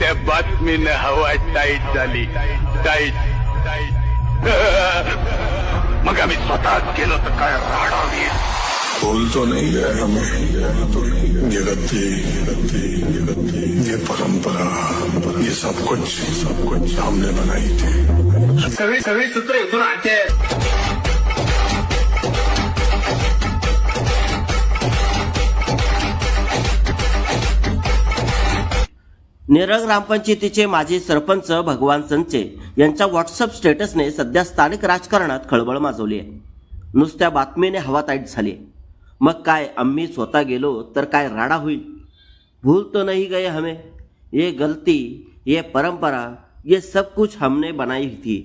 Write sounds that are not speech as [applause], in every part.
त्या बातमीने हवा टाईट झाली टाईट. मग आम्ही स्वतःच गेलो तर काय राडा होईल? भूल तो नहीं गए हमें गद्दी गद्दी ये परंपरा ये सब कुछ सब कुछ हमने बनाई थी. सगळी सगळी सूत्र इथून आणते नेरळ ग्रामपंचायतीचे माजी सरपंच भगवान संचे यांच्या व्हॉट्सअप स्टेटसने सध्या स्थानिक राजकारणात खळबळ माजवली आहे. नुसत्या बातमीने हवा ताईट झाली आहे. मग काय आम्ही स्वतः गेलो तर काय राडा होईल? भूल तो नहीं गए हमें. ये गलती ये परंपरा ये सब कुछ हमने बनाई होती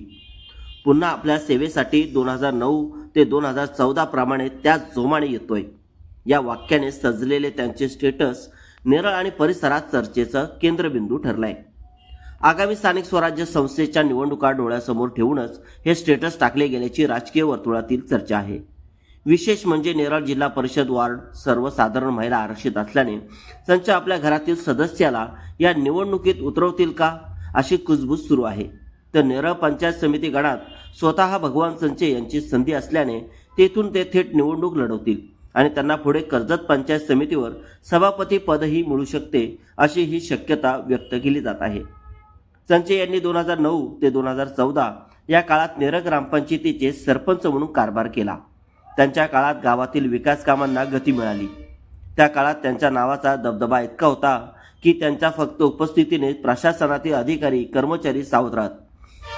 पुन्हा आपल्या सेवेसाठी दोन हजार नऊ ते दोन हजार चौदा प्रमाणे त्याच जोमाने येतोय. या वाक्याने सजलेले त्यांचे स्टेटस नेरळ आणि परिसरात चर्चेचं केंद्रबिंदू ठरलाय. आगामी स्थानिक स्वराज्य संस्थेच्या निवडणुका डोळ्यासमोर ठेवूनच हे स्टेटस टाकले गेल्याची राजकीय वर्तुळातील चर्चा आहे. विशेष म्हणजे नेरळ जिल्हा परिषद वार्ड सर्वसाधारण महिला आरक्षित असल्याने संच आपल्या घरातील सदस्याला या निवडणुकीत उतरवतील का अशी कुजबूज सुरू आहे. तर नेरळ पंचायत समिती गणात स्वतः भगवान संचे यांची संधी असल्याने तेथून ते थेट निवडणूक लढवतील. आणि त्यांना पुढे कर्जत पंचायत समितीवर सभापती पदही मिळू शकते अशी ही शक्यता व्यक्त केली जात आहे. संचे यांनी दोन हजार नऊ ते दोन हजार चौदा या काळात नेर ग्रामपंचायतीचे सरपंच म्हणून कारभार केला. त्यांच्या काळात गावातील विकास कामांना गती मिळाली. त्या काळात त्यांच्या नावाचा दबदबा इतका होता की त्यांच्या फक्त उपस्थितीने प्रशासनातील अधिकारी कर्मचारी सावध राहत.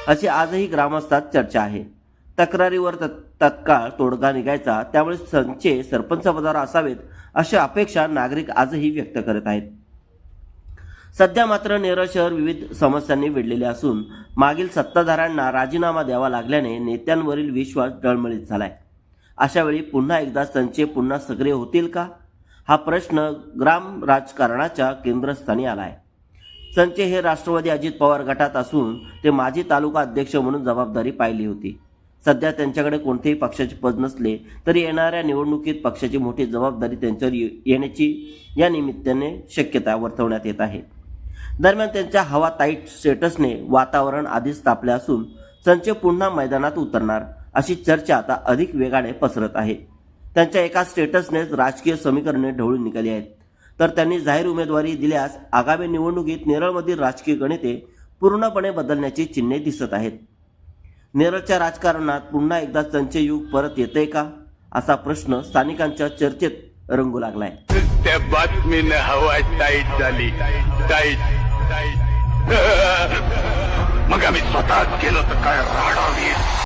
अशी आजही ग्रामस्थात चर्चा आहे. तक्रारीवर तत्काळ तोडगा निघायचा त्यामुळे संचे सरपंचपदावर असावेत अशी अपेक्षा नागरिक आजही व्यक्त करत आहेत. सध्या मात्र नेरळ शहर विविध समस्यांनी वेढलेले असून मागील सत्ताधाऱ्यांना राजीनामा द्यावा लागल्याने नेत्यांवरील विश्वास डळमळीत झालाय. अशा वेळी पुन्हा एकदा संचे पुन्हा सक्रिय होतील का? हा प्रश्न ग्राम राजकारणाच्या केंद्रस्थानी आलाय. संचे हे राष्ट्रवादी अजित पवार गटात असून ते माजी तालुका अध्यक्ष म्हणून जबाबदारी पाहिली होती. सध्या त्यांच्याकडे कोणतेही पक्षाचे पद नसले तरी येणाऱ्या निवडणुकीत पक्षाची मोठी जबाबदारी त्यांच्यावर ये- येण्याची या निमित्ताने शक्यता वर्तवण्यात येत आहे. दरम्यान त्यांच्या हवा ताईट स्टेटसने वातावरण आधीच तापले असून संच पुन्हा मैदानात उतरणार अशी चर्चा आता अधिक वेगाने पसरत आहे. त्यांच्या एका स्टेटसनेच राजकीय समीकरणे ढवळून निघाली आहेत. तर त्यांनी जाहीर उमेदवारी दिल्यास आगामी निवडणुकीत नेरळमधील राजकीय गणिते पूर्णपणे बदलण्याची चिन्हे दिसत आहेत. नेरळच्या राजकारणात पुन्हा एकदा संचय युग परत येते का? असा प्रश्न स्थानिकांच्या चर्चेत रंगू लागलाय. त्या बातमीनं हवा टाईट झाली. टाईट. [laughs] मग आम्ही स्वतःच गेलो तर काय? राडा